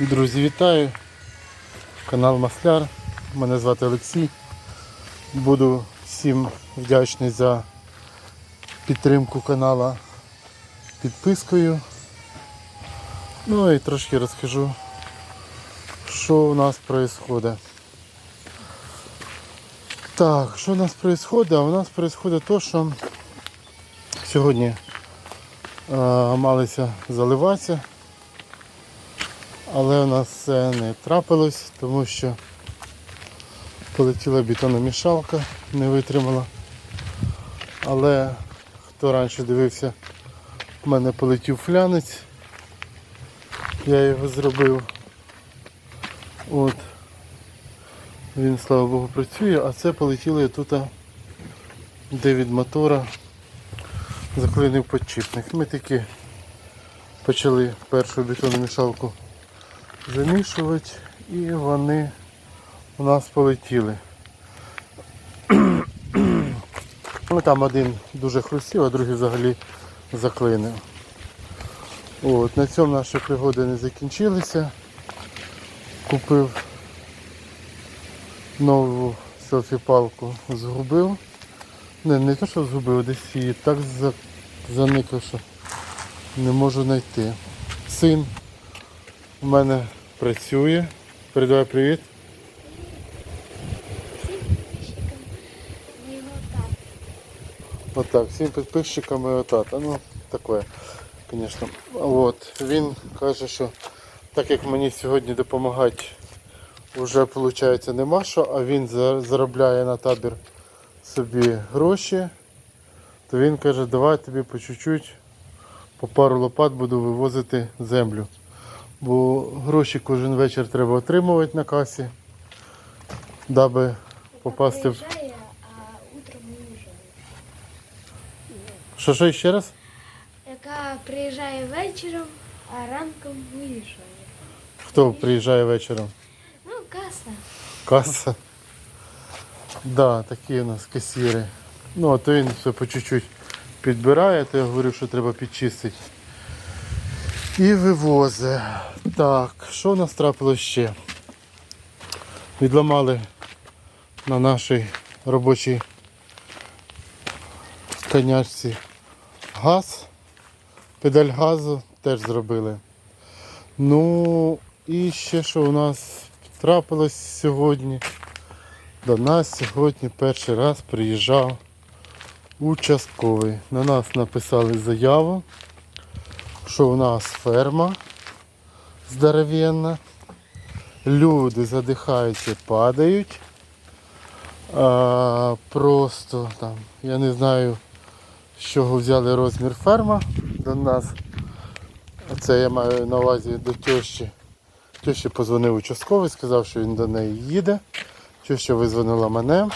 Друзі, вітаю! Канал Масляр. Мене звати Олексій. Буду всім вдячний за підтримку канала підпискою. Ну і трошки розкажу, що у нас відбувається. Так, що у нас відбувається? А у нас відбувається те, що сьогодні е, малися заливатися. Але у нас це не трапилось, тому що полетіла бетономішалка, не витримала. Але хто раніше дивився, в мене полетів флянець. Я його зробив. От. Він, слава Богу, працює, а це полетіло тут, де від мотора заклинив подчіпник. Ми таки почали першу бетономішалку замішувати і вони у нас полетіли. Ну, там один дуже хрустів, а другий взагалі заклинив. От, на цьому наші пригоди не закінчилися. Купив нову селфі-палку, згубив. Не, не те, що згубив, десь її так за- заникав, що не можу знайти. Син у мене працює. Передавай привіт. Отак, всім підписчикам і отата. Ну, таке, звісно. От, він каже, що так як мені сьогодні допомагати вже виходить нема що, а він заробляє на табір собі гроші, то він каже, давай тобі по чуть-чуть, по пару лопат буду вивозити землю. Бо гроші кожен вечір треба отримувати на касі, даби попасти в. Що що ще раз? Яка приїжджає вечором, а ранком виїжджає. Хто приїжджає вечором? Ну, каса. Каса. Да, такі у нас касіри. Ну, а то він все по чуть-чуть підбирає, то я говорив, що треба підчистити. І вивозить. Так, що нас трапилось ще? Відламали на нашій робочій конячці газ. Педаль газу теж зробили. Ну і ще що у нас трапилось сьогодні. До нас сьогодні перший раз приїжджав участковий. На нас написали заяву, що у нас ферма здоровенна. Люди задихаються, падають. А, просто там, я не знаю, з чого взяли розмір ферма до нас. Це я маю на увазі до тещі. Тещі позвонив участковий, сказав, що він до неї їде. Теща визвонила мене.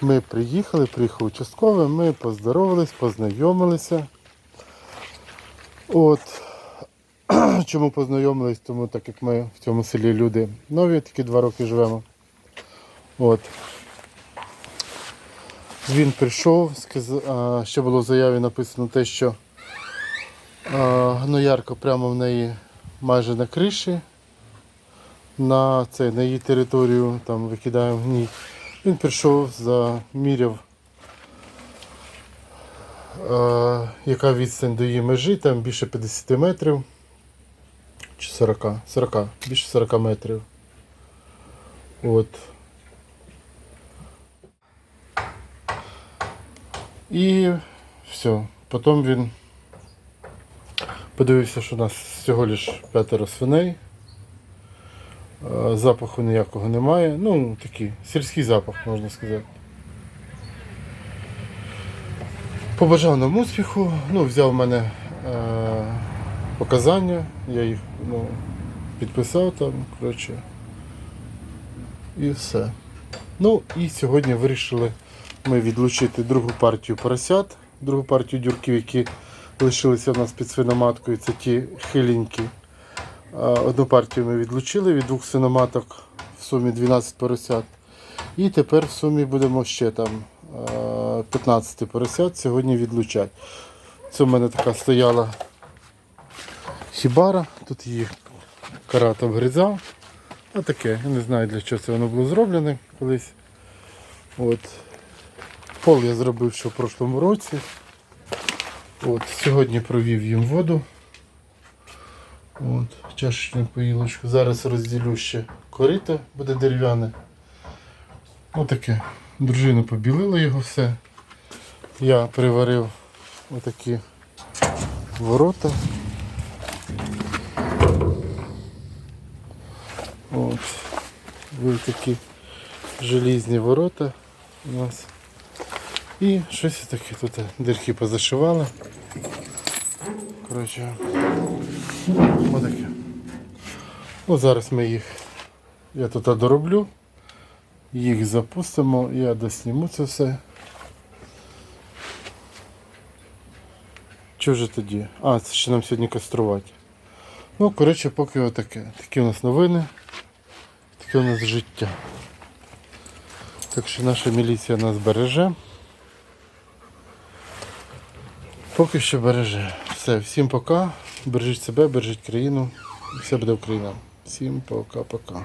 Ми приїхали, приїхав участковий, ми поздоровались, познайомилися. От. Чому познайомились? Тому так як ми в цьому селі люди нові, такі два роки живемо. От. Він прийшов, ще було в заяві написано те, що гноярка прямо в неї майже на криші. На, це, на її територію там викидаємо гній. Він прийшов, заміряв, яка відстань до її межі, там більше 50 метрів. Чи 40, 40, більше 40 метрів. От. І все. Потім він подивився, що у нас всього лиш п'ятеро свиней. Е, Запаху ніякого немає. Ну, такий сільський запах, можна сказати. Побажав нам успіху, ну, взяв в мене е, показання, я їх ну, підписав там, коротше. І все. Ну і сьогодні вирішили ми відлучити другу партію поросят, другу партію дюрків, які лишилися в нас під свиноматкою, це ті хиленькі. Е, Одну партію ми відлучили від двох свиноматок в сумі 12 поросят. І тепер в сумі будемо ще там 15 поросят сьогодні відлучати. Це в мене така стояла хібара, тут її карат обгризав. А таке, я не знаю для чого це воно було зроблене колись. От. Пол я зробив ще в прошлому році. От. Сьогодні провів їм воду. От. Чашечну поїлочку. Зараз розділю ще корито, буде дерев'яне. Отаке. Дружина побілила його все. Я приварив отакі ворота. От. Були такі желізні ворота у нас. І щось таке тут дірки позашивали. Коротше, отаке. Ну, зараз ми їх, я тут дороблю, їх запустимо, я досніму це все. Що вже тоді? А, це ще нам сьогодні каструвати. Ну, коротше, поки отаке. Такі у нас новини, таке у нас життя. Так що наша міліція нас береже. Поки що береже. Все, всім пока. Бережіть себе, бережіть країну. Все буде Україна. Всім пока-пока.